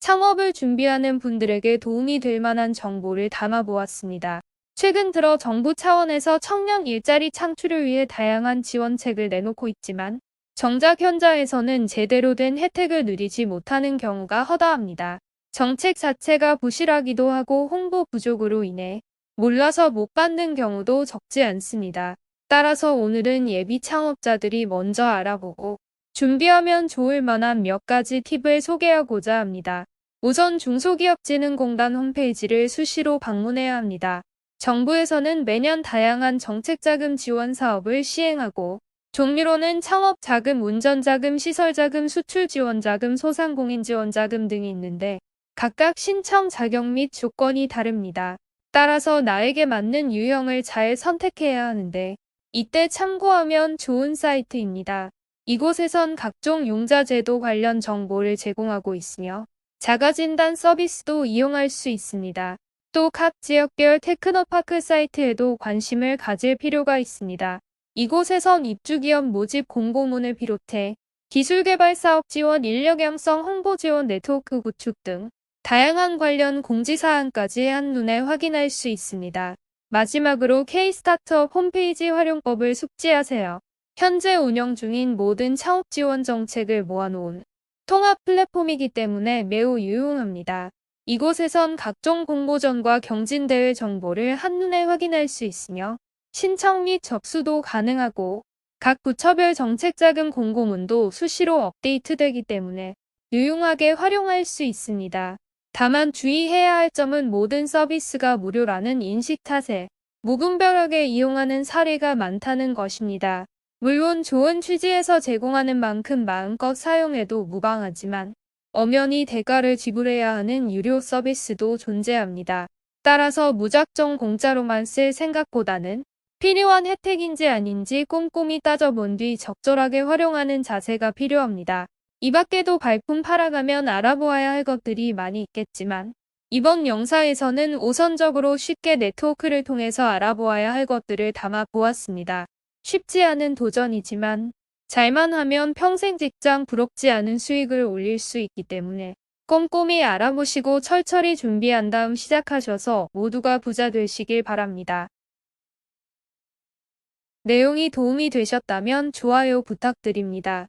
창업을 준비하는 분들에게 도움이 될 만한 정보를 담아보았습니다. 최근 들어 정부 차원에서 청년 일자리 창출을 위해 다양한 지원책을 내놓고 있지만 정작 현장에서는 제대로 된 혜택을 누리지 못하는 경우가 허다합니다. 정책 자체가 부실하기도 하고 홍보 부족으로 인해 몰라서 못 받는 경우도 적지 않습니다. 따라서 오늘은 예비 창업자들이 먼저 알아보고 준비하면 좋을 만한 몇 가지 팁을 소개하고자 합니다. 우선 중소기업진흥공단 홈페이지를 수시로 방문해야 합니다. 정부에서는 매년 다양한 정책자금 지원 사업을 시행하고 종류로는 창업자금, 운전자금, 시설자금, 수출지원자금, 소상공인지원자금 등이 있는데 각각 신청 자격 및 조건이 다릅니다. 따라서 나에게 맞는 유형을 잘 선택해야 하는데 이때 참고하면 좋은 사이트입니다. 이곳에선 각종 용자제도 관련 정보를 제공하고 있으며 자가진단 서비스도 이용할 수 있습니다. 또 각 지역별 테크노파크 사이트에도 관심을 가질 필요가 있습니다. 이곳에선 입주기업 모집 공고문을 비롯해 기술개발 사업 지원, 인력 양성 홍보 지원 네트워크 구축 등 다양한 관련 공지사항까지 한눈에 확인할 수 있습니다. 마지막으로 K-스타트업 홈페이지 활용법을 숙지하세요. 현재 운영 중인 모든 창업 지원 정책을 모아놓은 통합 플랫폼이기 때문에 매우 유용합니다. 이곳에선 각종 공모전과 경진대회 정보를 한눈에 확인할 수 있으며 신청 및 접수도 가능하고 각 부처별 정책자금 공고문도 수시로 업데이트되기 때문에 유용하게 활용할 수 있습니다. 다만 주의해야 할 점은 모든 서비스가 무료라는 인식 탓에 무분별하게 이용하는 사례가 많다는 것입니다. 물론 좋은 취지에서 제공하는 만큼 마음껏 사용해도 무방하지만 엄연히 대가를 지불해야 하는 유료 서비스도 존재합니다. 따라서 무작정 공짜로만 쓸 생각보다는 필요한 혜택인지 아닌지 꼼꼼히 따져본 뒤 적절하게 활용하는 자세가 필요합니다. 이 밖에도 발품 팔아가면 알아보아야 할 것들이 많이 있겠지만 이번 영상에서는 우선적으로 쉽게 네트워크를 통해서 알아보아야 할 것들을 담아 보았습니다. 쉽지 않은 도전이지만 잘만 하면 평생 직장 부럽지 않은 수익을 올릴 수 있기 때문에 꼼꼼히 알아보시고 철저히 준비한 다음 시작하셔서 모두가 부자 되시길 바랍니다. 내용이 도움이 되셨다면 좋아요 부탁드립니다.